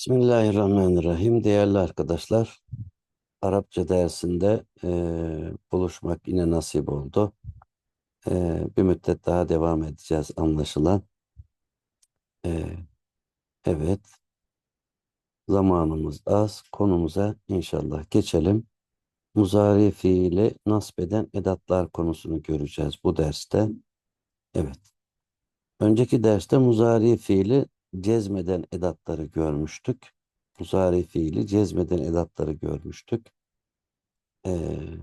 Bismillahirrahmanirrahim. Değerli arkadaşlar, Arapça dersinde eee, buluşmak yine nasip oldu. Eee, bir müddet daha devam edeceğiz anlaşılan. Eee, evet, zamanımız az. Konumuza inşallah geçelim. Muzari fiili nasbeden edatlar konusunu göreceğiz bu derste. Evet. Önceki derste muzari fiili cezmeden edatları görmüştük. Muzari fiili cezmeden edatları görmüştük. Ee,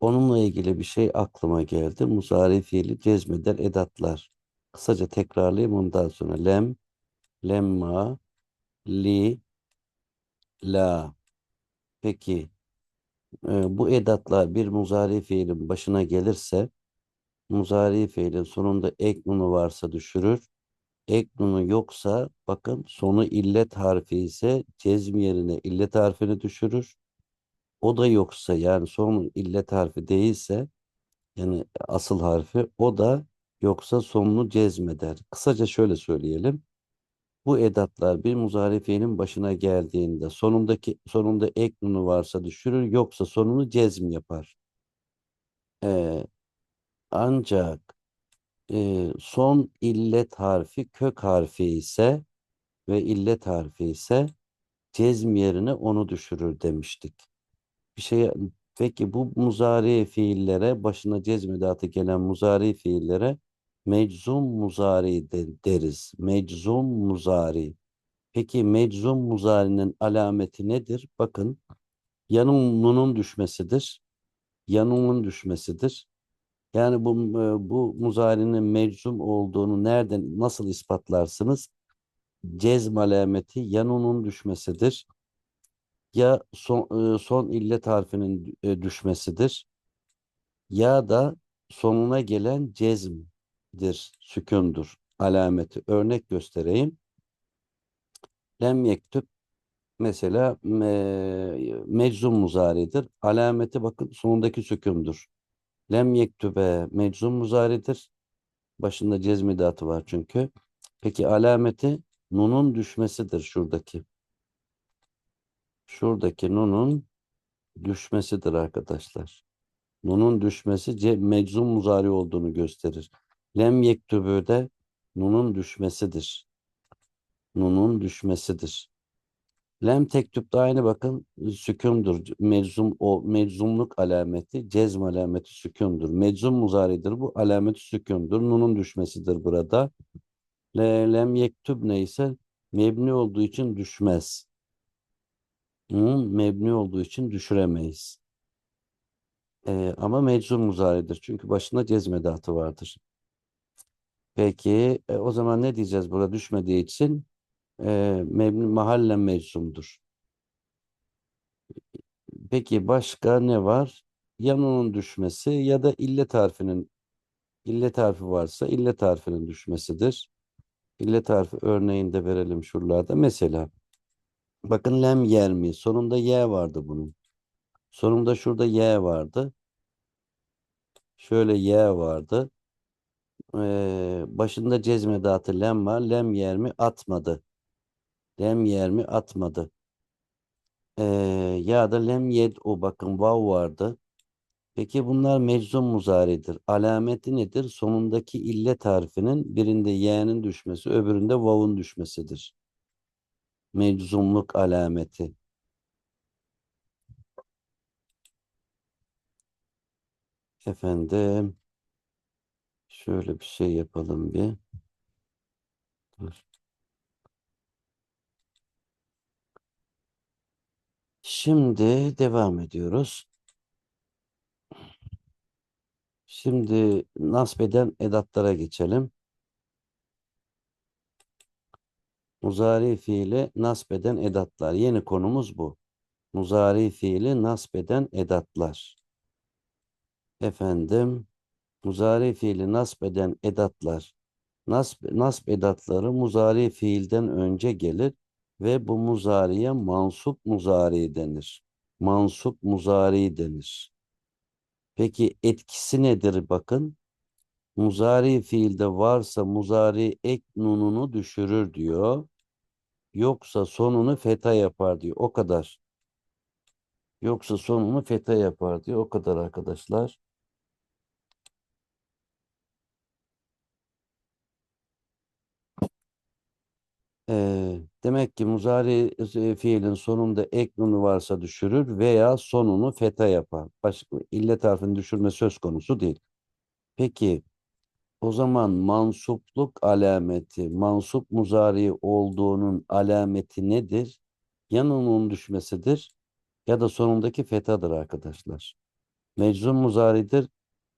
onunla ilgili bir şey aklıma geldi. Muzari fiili cezmeden edatlar. Kısaca tekrarlayayım ondan sonra. Lem, lemma, li, la. Peki e, bu edatlar bir muzari fiilin başına gelirse muzari fiilin sonunda ek nunu varsa düşürür. Ek nunu yoksa bakın sonu illet harfi ise cezm yerine illet harfini düşürür. O da yoksa yani sonu illet harfi değilse yani asıl harfi o da yoksa sonunu cezmeder. Kısaca şöyle söyleyelim. Bu edatlar bir muzari başına geldiğinde sonundaki sonunda ek nunu varsa düşürür yoksa sonunu cezm yapar. Ee, ancak e, son illet harfi kök harfi ise ve illet harfi ise cezm yerine onu düşürür demiştik. Bir şey peki bu muzari fiillere başına cezm edatı gelen muzari fiillere meczum muzari de, deriz. Meczum muzari. Peki meczum muzarinin alameti nedir? Bakın yanın nunun düşmesidir. Yanının düşmesidir. Yani bu bu muzarinin meczum olduğunu nereden nasıl ispatlarsınız? Cezm alameti yanının düşmesidir. Ya son, son illet harfinin düşmesidir. Ya da sonuna gelen cezmdir, sükundur alameti. Örnek göstereyim. Lem yektüp mesela me, meczum muzaridir. Alameti bakın sonundaki sükundur. Lem yektübe meczum muzaridir. Başında cezmidatı var çünkü. Peki alameti nunun düşmesidir şuradaki. Şuradaki nunun düşmesidir arkadaşlar. Nunun düşmesi meczum muzari olduğunu gösterir. Lem yektübü de nunun düşmesidir. Nunun düşmesidir. Lem tektüpte aynı bakın sükundur. Meczum o meczumluk alameti, cezm alameti sükundur. Meczum muzaridir bu alameti sükundur. Nunun düşmesidir burada. Le, lem yektüb neyse mebni olduğu için düşmez. Nun mebni olduğu için düşüremeyiz. Ee, ama meczum muzaridir. Çünkü başında cezmedatı vardır. Peki e, o zaman ne diyeceğiz burada düşmediği için? E, mebni mahallen meczumdur. Peki başka ne var? Yanının düşmesi ya da illet harfinin illet harfi varsa illet harfinin düşmesidir. İllet harfi örneğinde verelim şuralarda. Mesela bakın lem yer mi? Sonunda y vardı bunun. Sonunda şurada y vardı. Şöyle y vardı. Ee, başında cezmedatı lem var. Lem yer mi? Atmadı. Lem yer mi? Atmadı. Ee, ya da lem yed o bakın vav vardı. Peki bunlar meczum muzaridir. Alameti nedir? Sonundaki illet harfinin birinde y'nin düşmesi, öbüründe vav'un düşmesidir. Meczumluk alameti. Efendim şöyle bir şey yapalım bir. Dur. Şimdi devam ediyoruz. Şimdi nasbeden edatlara geçelim. Muzari fiili nasbeden edatlar. Yeni konumuz bu. Muzari fiili nasbeden edatlar. Efendim, muzari fiili nasbeden edatlar. Nasb, nasb edatları muzari fiilden önce gelir ve bu muzariye mansup muzari denir. Mansup muzari denir. Peki etkisi nedir bakın? Muzari fiilde varsa muzari ek nununu düşürür diyor. Yoksa sonunu feta yapar diyor. O kadar. Yoksa sonunu feta yapar diyor. O kadar arkadaşlar. Ee, demek ki muzari e, fiilin sonunda ek nunu varsa düşürür veya sonunu feta yapar. Başka illet harfini düşürme söz konusu değil. Peki o zaman mansupluk alameti, mansup muzari olduğunun alameti nedir? Ya nunun düşmesidir ya da sonundaki fetadır arkadaşlar. Meczum muzaridir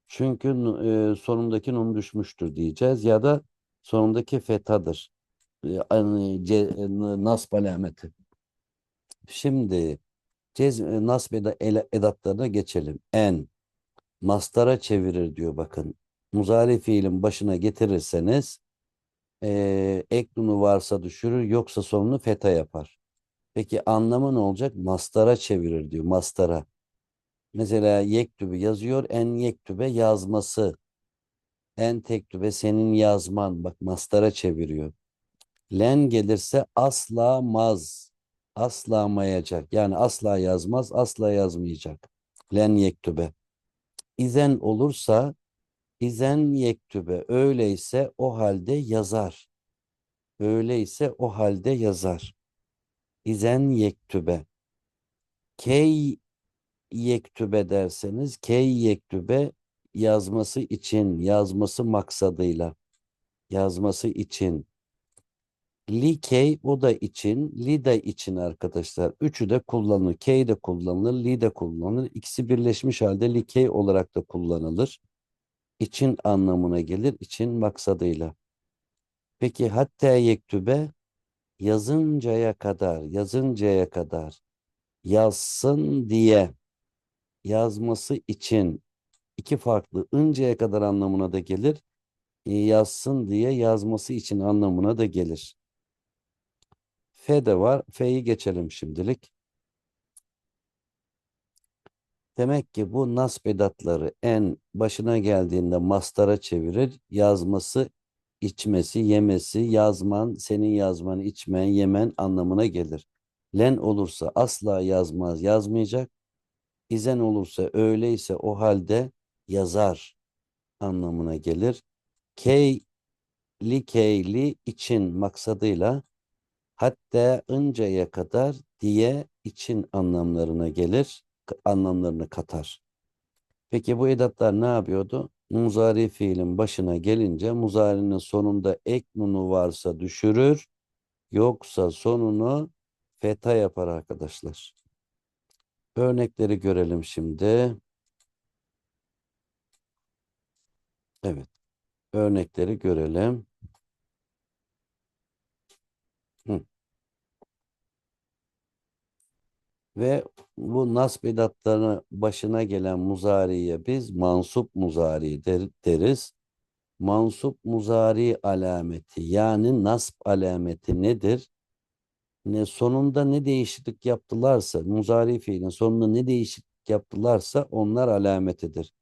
çünkü e, sonundaki nun düşmüştür diyeceğiz ya da sonundaki fetadır. E, hani ce, e, nasb alameti. Şimdi cez, e, nasb edatlarına geçelim. En mastara çevirir diyor bakın. Muzari fiilin başına getirirseniz e, ek varsa düşürür yoksa sonunu feta yapar. Peki anlamı ne olacak? Mastara çevirir diyor. Mastara. Mesela yektübe yazıyor. En yektübe yazması. En tektübe senin yazman. Bak mastara çeviriyor. Len gelirse asla maz. Asla mayacak. Yani asla yazmaz, asla yazmayacak. Len yektübe. İzen olursa izen yektübe. Öyleyse o halde yazar. Öyleyse o halde yazar. İzen yektübe. Key yektübe derseniz key yektübe yazması için, yazması maksadıyla, yazması için. Li key o da için, li de için arkadaşlar. Üçü de kullanılır. Key de kullanılır, li de kullanılır. İkisi birleşmiş halde li key olarak da kullanılır. İçin anlamına gelir, için maksadıyla. Peki hatta yektübe yazıncaya kadar, yazıncaya kadar yazsın diye yazması için iki farklı ıncaya kadar anlamına da gelir. e, Yazsın diye yazması için anlamına da gelir. F de var. F'yi geçelim şimdilik. Demek ki bu nasb edatları en başına geldiğinde mastara çevirir. Yazması, içmesi, yemesi, yazman, senin yazman, içmen, yemen anlamına gelir. Len olursa asla yazmaz, yazmayacak. İzen olursa öyleyse o halde yazar anlamına gelir. Keyli keyli için maksadıyla hatta önceye kadar diye için anlamlarına gelir, anlamlarını katar. Peki bu edatlar ne yapıyordu? Muzari fiilin başına gelince muzarinin sonunda ek nunu varsa düşürür, yoksa sonunu feta yapar arkadaşlar. Örnekleri görelim şimdi. Evet. Örnekleri görelim. Ve bu nasb edatlarının başına gelen muzariye biz mansup muzari der- deriz. Mansup muzari alameti yani nasb alameti nedir? Ne sonunda ne değişiklik yaptılarsa, muzari fiilin sonunda ne değişiklik yaptılarsa onlar alametidir.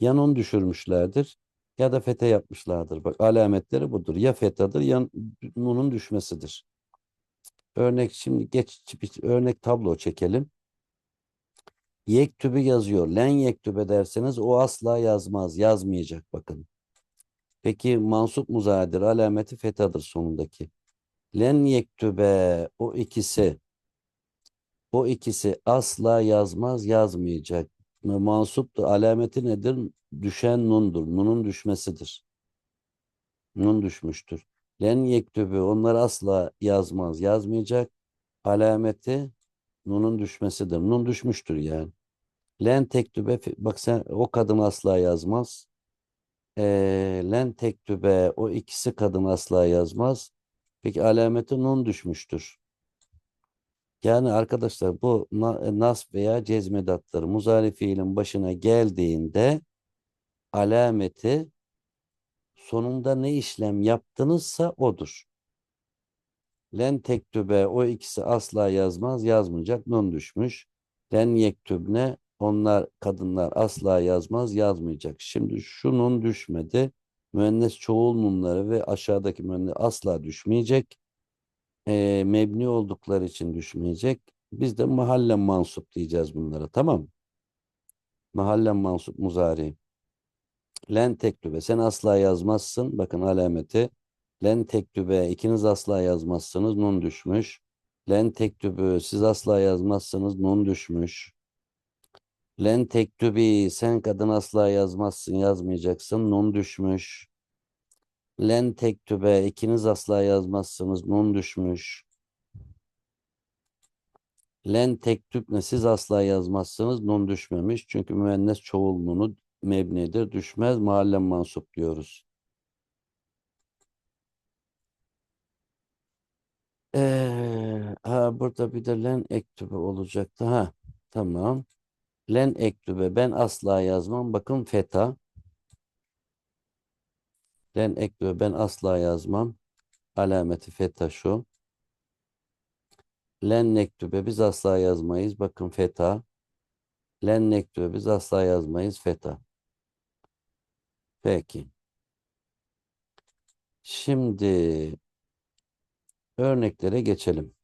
Ya nun düşürmüşlerdir ya da fete yapmışlardır. Bak alametleri budur. Ya fetadır ya nunun düşmesidir. Örnek şimdi geç bir örnek tablo çekelim. Yektübü yazıyor. Len yektübe derseniz o asla yazmaz. Yazmayacak bakın. Peki mansup muzadir alameti fetadır sonundaki. Len yektübe o ikisi o ikisi asla yazmaz yazmayacak. Mansup da alameti nedir? Düşen nundur. Nunun düşmesidir. Nun düşmüştür. Len yektübü onlar asla yazmaz yazmayacak. Alameti nunun düşmesidir. Nun düşmüştür yani. Len tektübe bak sen o kadın asla yazmaz. Ee, len tektübe o ikisi kadın asla yazmaz. Peki alameti nun düşmüştür. Yani arkadaşlar bu na- nasb veya cezmedatları muzari fiilin başına geldiğinde alameti sonunda ne işlem yaptınızsa odur. Len tektübe o ikisi asla yazmaz yazmayacak nun düşmüş. Len yektübne onlar kadınlar asla yazmaz yazmayacak. Şimdi şunun düşmedi. Müennes çoğul nunları ve aşağıdaki müennes asla düşmeyecek. Ee, mebni oldukları için düşmeyecek. Biz de mahallen mansup diyeceğiz bunlara. Tamam mı? Mahallen mansup muzari. Len tektübe. Sen asla yazmazsın. Bakın alameti. Len tektübe. ikiniz asla yazmazsınız. Nun düşmüş. Len tektübü. Siz asla yazmazsınız. Nun düşmüş. Len tektübi. Sen kadın asla yazmazsın. Yazmayacaksın. Nun düşmüş. Len tektübe. ikiniz asla yazmazsınız. Nun düşmüş. Len tektübne. Siz asla yazmazsınız. Nun düşmemiş. Çünkü müennes çoğul nunu mebnidir. Düşmez. Mahallen mansup diyoruz. Ee, ha burada bir de len ektübe olacaktı. Ha tamam. Len ektübe. Ben asla yazmam. Bakın feta. Len ektübe. Ben asla yazmam. Alameti feta şu. Len nektübe. Biz asla yazmayız. Bakın feta. Len nektübe. Biz asla yazmayız. Feta. Peki. Şimdi örneklere geçelim.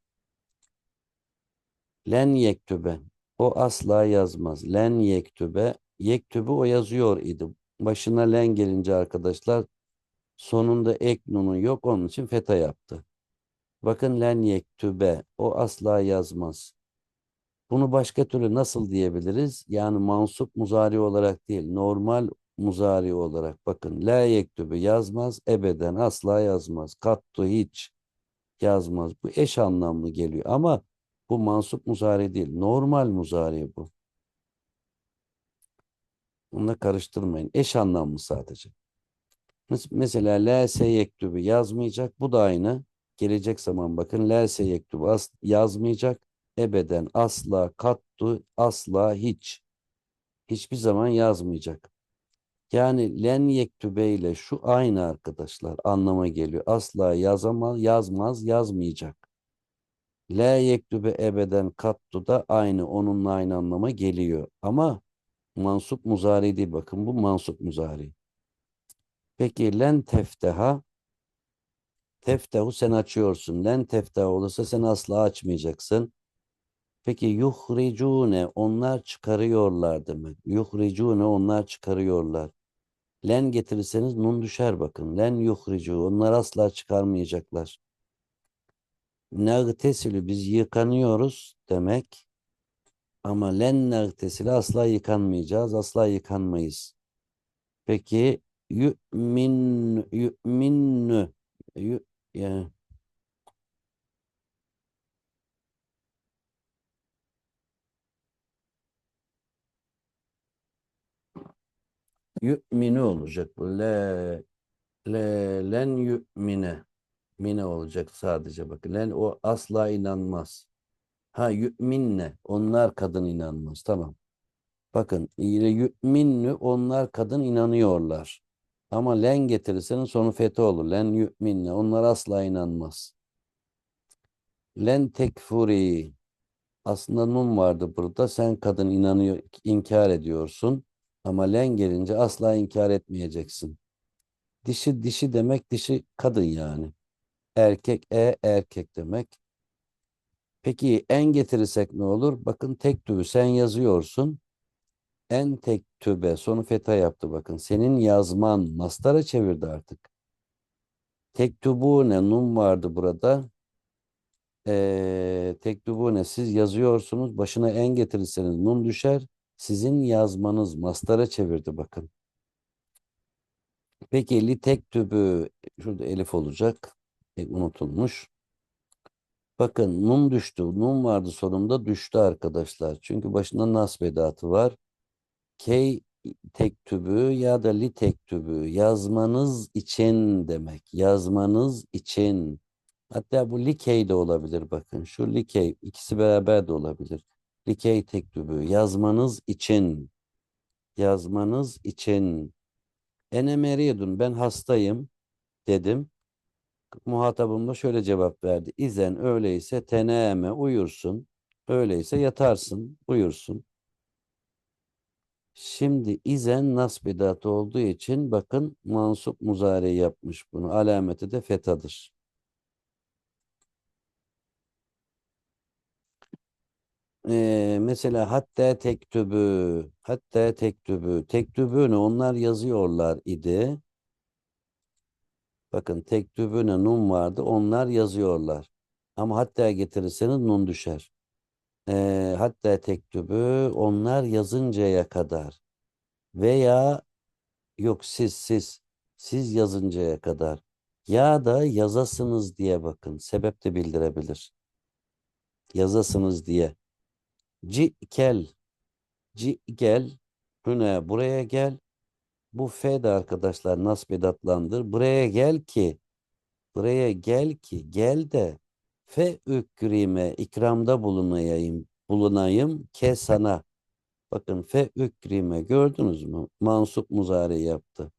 Len yektübe. O asla yazmaz. Len yektübe. Yektübe o yazıyor idi. Başına len gelince arkadaşlar sonunda ek nunu yok. Onun için feta yaptı. Bakın len yektübe. O asla yazmaz. Bunu başka türlü nasıl diyebiliriz? Yani mansup muzari olarak değil. Normal muzari olarak. Bakın la yektübe yazmaz. Ebeden asla yazmaz. Kattu hiç yazmaz. Bu eş anlamlı geliyor. Ama bu mansup muzari değil. Normal muzari bu. Bununla karıştırmayın. Eş anlamlı sadece. Mes- Mesela la seyektübü yazmayacak. Bu da aynı. Gelecek zaman bakın la seyektübü as- yazmayacak. Ebeden asla kattu asla hiç. Hiçbir zaman yazmayacak. Yani len yektübe ile şu aynı arkadaşlar anlama geliyor. Asla yazamaz, yazmaz, yazmayacak. La yektübe ebeden kattu da aynı onunla aynı anlama geliyor. Ama mansup muzari değil bakın bu mansup muzari. Peki len tefteha teftehu sen açıyorsun. Len tefteha olursa sen asla açmayacaksın. Peki yuhricune onlar çıkarıyorlar demek. Yuhricune onlar çıkarıyorlar. Len getirirseniz nun düşer bakın. Len yuhricu onlar asla çıkarmayacaklar. Nagtesilü biz yıkanıyoruz demek. Ama len nagtesili asla yıkanmayacağız. Asla yıkanmayız. Peki yu'min yu'minnü yu, yani, yu'minu olacak bu. Le, le, len yu'mine. Mine olacak sadece bakın. Len o asla inanmaz. Ha yu'minne. Onlar kadın inanmaz. Tamam. Bakın yine yu'minnü onlar kadın inanıyorlar. Ama len getirirseniz sonu fethi olur. Len yu'minne. Onlar asla inanmaz. Len tekfuri. Aslında nun vardı burada. Sen kadın inanıyor, inkar ediyorsun. Ama len gelince asla inkar etmeyeceksin. Dişi dişi demek dişi kadın yani. Erkek e erkek demek. Peki en getirirsek ne olur? Bakın tek tübü sen yazıyorsun. En tek tübe sonu feta yaptı bakın. Senin yazman mastara çevirdi artık. Tek tübu ne? Nun vardı burada. Ee, tek tübu ne? Siz yazıyorsunuz. Başına en getirirseniz nun düşer. Sizin yazmanız mastara çevirdi bakın. Peki li tek tübü şurada elif olacak. E, unutulmuş. Bakın nun düştü. Nun vardı sonunda düştü arkadaşlar. Çünkü başında nasb edatı var. Key tektübü ya da li tektübü yazmanız için demek. Yazmanız için. Hatta bu likey de olabilir bakın. Şu likey ikisi beraber de olabilir. Likey tektübü yazmanız için. Yazmanız için. Ene meridun ben hastayım dedim. Muhatabım da şöyle cevap verdi. İzen öyleyse teneme uyursun. Öyleyse yatarsın, uyursun. Şimdi izen nasb edatı olduğu için bakın mansup muzari yapmış bunu. Alameti de fetadır. Ee, mesela hatta tektübü hatta tektübü tektübünü onlar yazıyorlar idi. Bakın tektübüne nun vardı. Onlar yazıyorlar. Ama hatta getirirseniz nun düşer. Ee, hatta tektübü onlar yazıncaya kadar veya yok siz siz siz yazıncaya kadar ya da yazasınız diye bakın. Sebep de bildirebilir. Yazasınız diye. Ci kel ci gel hüne buraya gel. Bu fe de arkadaşlar nasb edatlandır. Buraya gel ki buraya gel ki gel de fe ükrime ikramda bulunayım bulunayım ke sana. Bakın fe ükrime gördünüz mü? Mansup muzari yaptı.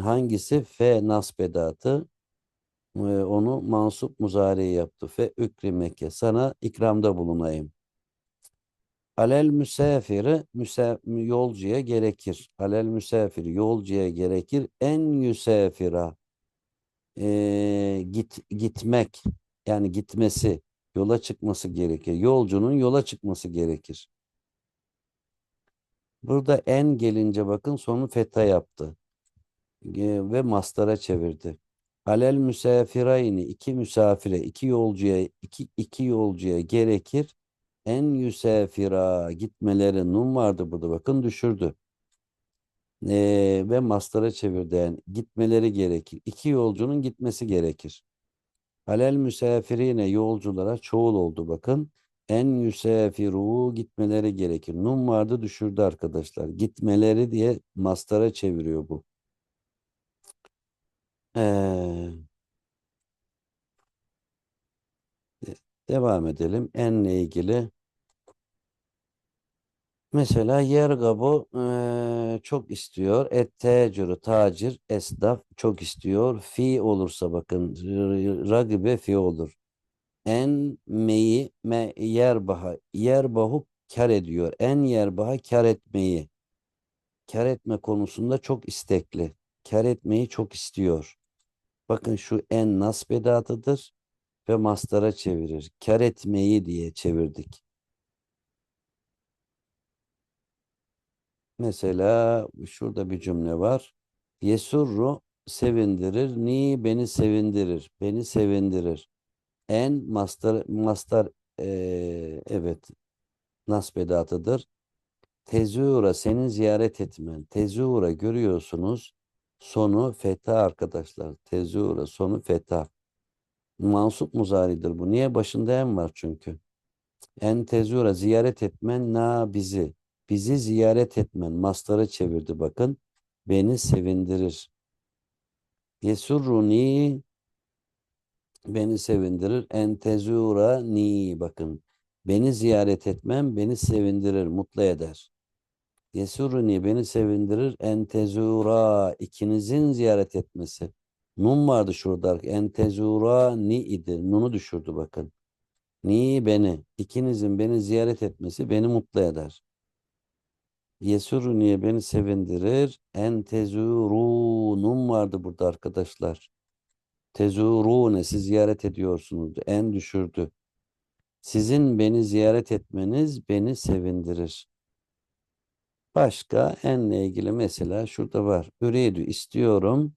Hangisi? Fe nasbedatı. Ee, onu mansup muzari yaptı. Fe ükrimeke. Sana ikramda bulunayım. Alel müsafiri müsa yolcuya gerekir. Alel müsafir yolcuya gerekir. En yüsafira ee, git gitmek yani gitmesi yola çıkması gerekir. Yolcunun yola çıkması gerekir. Burada en gelince bakın sonu feta yaptı. Ee, ve mastara çevirdi. Alel müsafirayni iki misafire, iki yolcuya, iki, iki yolcuya gerekir. En yüsafira gitmeleri nun vardı burada bakın düşürdü. Ee, ve mastara çevirdi yani gitmeleri gerekir. İki yolcunun gitmesi gerekir. Alel müsafirine yolculara çoğul oldu bakın. En yüsefiru gitmeleri gerekir. Nun vardı düşürdü arkadaşlar. Gitmeleri diye mastara çeviriyor bu. Ee, devam edelim. Enle ilgili. Mesela yergabu eee, çok istiyor. Et tecrü tacir esnaf çok istiyor. Fi olursa bakın ragibe fi olur. En meyi me yerbaha yerbahu kar ediyor. En yerbaha kar etmeyi. Kar etme konusunda çok istekli. Kar etmeyi çok istiyor. Bakın şu en nasb edatıdır ve mastara çevirir. Kar etmeyi diye çevirdik. Mesela şurada bir cümle var. Yesurru sevindirir. Ni beni sevindirir. Beni sevindirir. En mastar mastar eee, evet nasbedatıdır. Tezura senin ziyaret etmen. Tezura görüyorsunuz. Sonu feta arkadaşlar. Tezura sonu feta. Mansup muzaridir bu. Niye? Başında en var çünkü. En tezura ziyaret etmen na bizi. Bizi ziyaret etmen. Maslara çevirdi bakın. Beni sevindirir. Yesurruni beni sevindirir. En tezura ni bakın. Beni ziyaret etmem beni sevindirir, mutlu eder. Yesurruni beni sevindirir. En tezura ikinizin ziyaret etmesi. Nun vardı şurada. En tezura ni idi. Nunu düşürdü bakın. Ni beni. ikinizin beni ziyaret etmesi beni mutlu eder. Yesuruniye beni sevindirir. En tezurunum vardı burada arkadaşlar. Tezurune siz ziyaret ediyorsunuz. En düşürdü. Sizin beni ziyaret etmeniz beni sevindirir. Başka enle ilgili mesela şurada var. Üreydü istiyorum.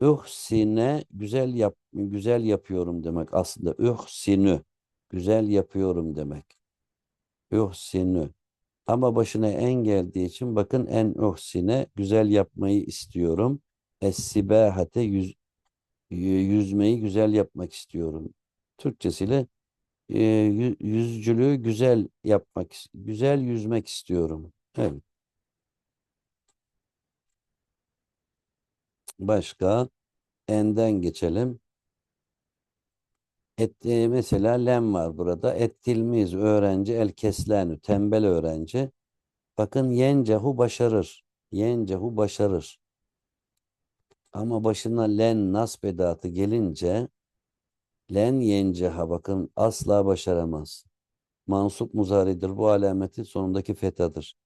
Ühsine güzel yap güzel yapıyorum demek aslında. Ühsinü güzel yapıyorum demek. Ühsinü. Ama başına en geldiği için bakın en uhsine güzel yapmayı istiyorum. Es-sibahate yüz, yüzmeyi güzel yapmak istiyorum. Türkçesiyle e, yü- yüzcülüğü güzel yapmak, güzel yüzmek istiyorum. Evet. Başka enden geçelim. Et, e, mesela lem var burada. Et tilmiz öğrenci el keslenü tembel öğrenci. Bakın yencehu başarır. Yencehu başarır. Ama başına len nasb edatı gelince len yenceha bakın asla başaramaz. Mansup muzaridir. Bu alameti sonundaki fetadır.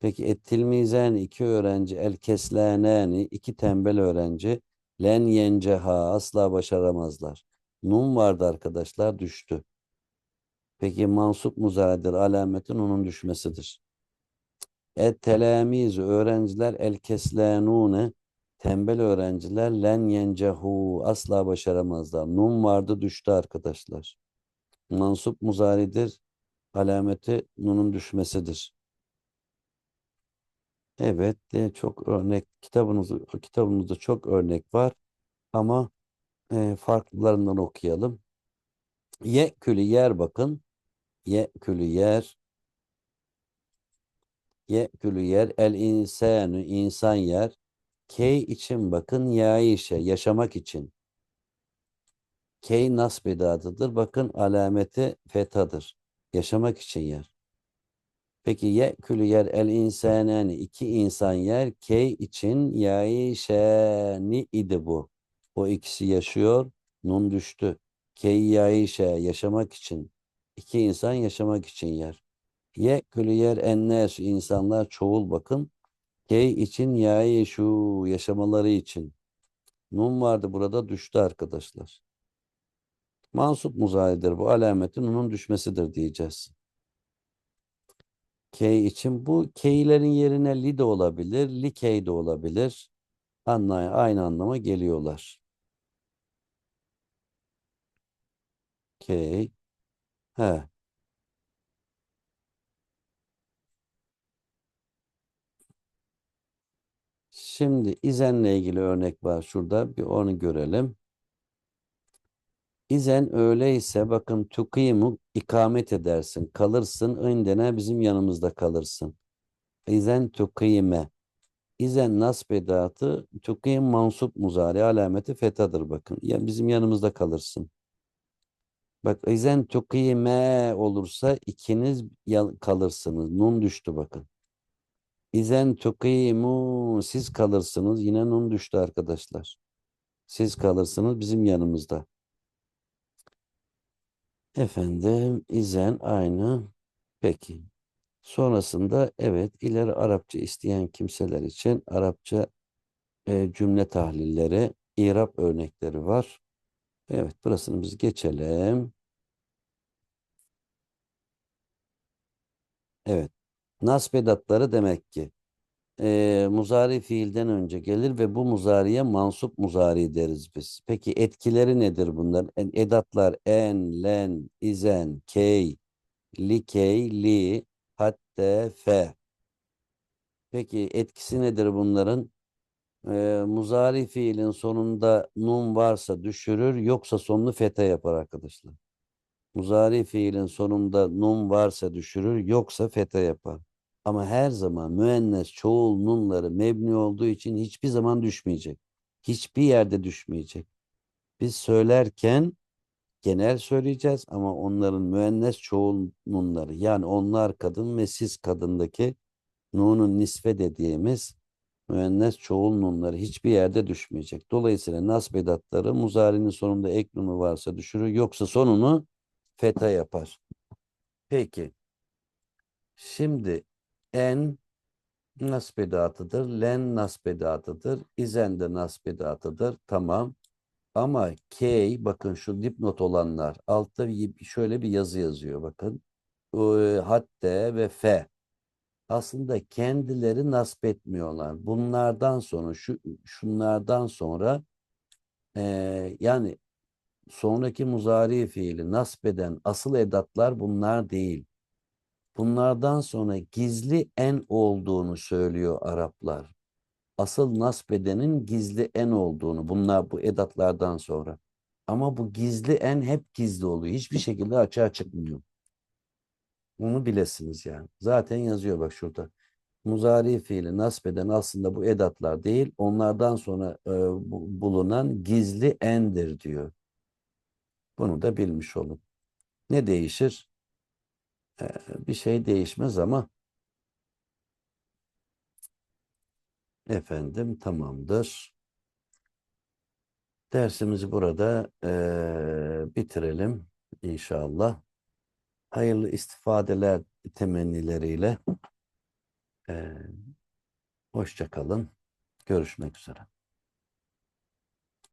Peki ettilmizani iki öğrenci el kesleneni iki tembel öğrenci len yenceha asla başaramazlar. Nun vardı arkadaşlar düştü. Peki mansup muzaredir alameti nunun düşmesidir. Et telamiz öğrenciler el keslenune tembel öğrenciler len yencehu asla başaramazlar. Nun vardı düştü arkadaşlar. Mansup muzaridir alameti nunun düşmesidir. Evet, de çok örnek kitabınızda kitabımızda çok örnek var ama e, farklılarından okuyalım. Ye külü yer bakın. Ye külü yer. Ye külü yer. El insanı insan yer. Key için bakın ya işe yaşamak için. Key nasb edatıdır. Bakın alameti fetadır. Yaşamak için yer. Peki ye külü yer el insaneni iki insan yer key için yaişeni idi bu. O ikisi yaşıyor. Nun düştü. Key yaişe yaşamak için. iki insan yaşamak için yer. Ye külü yer ennes insanlar çoğul bakın. Key için yaişu yaşamaları için. Nun vardı burada düştü arkadaşlar. Mansup muzahidir bu alametin nunun düşmesidir diyeceğiz. K için bu K'lerin yerine li de olabilir, li K de olabilir. Anla, aynı anlama geliyorlar. K. He. Şimdi izenle ilgili örnek var şurada. Bir onu görelim. İzen öyleyse bakın tukimu ikamet edersin. Kalırsın. Indene bizim yanımızda kalırsın. İzen tukime. İzen nasb edatı tukim mansup muzari alameti fetadır bakın. Ya bizim yanımızda kalırsın. Bak izen tukime olursa ikiniz kalırsınız. Nun düştü bakın. İzen tukimu siz kalırsınız. Yine nun düştü arkadaşlar. Siz kalırsınız bizim yanımızda. Efendim izen aynı. Peki. Sonrasında evet ileri Arapça isteyen kimseler için Arapça e, cümle tahlilleri, irap örnekleri var. Evet burasını biz geçelim. Evet. Nasbedatları demek ki e, muzari fiilden önce gelir ve bu muzariye mansup muzari deriz biz. Peki etkileri nedir bunların? Edatlar en, len, izen, key, likey, li, hatta, fe. Peki etkisi nedir bunların? E, muzari fiilin sonunda nun varsa düşürür yoksa sonunu fete yapar arkadaşlar. Muzari fiilin sonunda nun varsa düşürür yoksa fete yapar. Ama her zaman müennes çoğul nunları mebni olduğu için hiçbir zaman düşmeyecek. Hiçbir yerde düşmeyecek. Biz söylerken genel söyleyeceğiz ama onların müennes çoğul nunları yani onlar kadın ve siz kadındaki nunun nisfe dediğimiz müennes çoğul nunları hiçbir yerde düşmeyecek. Dolayısıyla nasbedatları muzarinin sonunda ek nunu varsa düşürür yoksa sonunu feta yapar. Peki. Şimdi en nasbedatıdır. Len nasbedatıdır. İzen de nasbedatıdır. Tamam. Ama K bakın şu dipnot olanlar altta şöyle bir yazı yazıyor bakın. Hatta ve fe. Aslında kendileri nasp etmiyorlar. Bunlardan sonra şu şunlardan sonra e, yani sonraki muzari fiili nasbeden asıl edatlar bunlar değil. Bunlardan sonra gizli en olduğunu söylüyor Araplar. Asıl nasbedenin gizli en olduğunu bunlar bu edatlardan sonra. Ama bu gizli en hep gizli oluyor. Hiçbir şekilde açığa çıkmıyor. Bunu bilesiniz yani. Zaten yazıyor bak şurada. Muzari fiili nasbeden aslında bu edatlar değil, onlardan sonra e, bulunan gizli endir diyor. Bunu da bilmiş olun. Ne değişir? Ee, bir şey değişmez ama efendim tamamdır. Dersimizi burada e, bitirelim inşallah. Hayırlı istifadeler temennileriyle. Ee, hoşça. Görüşmek üzere.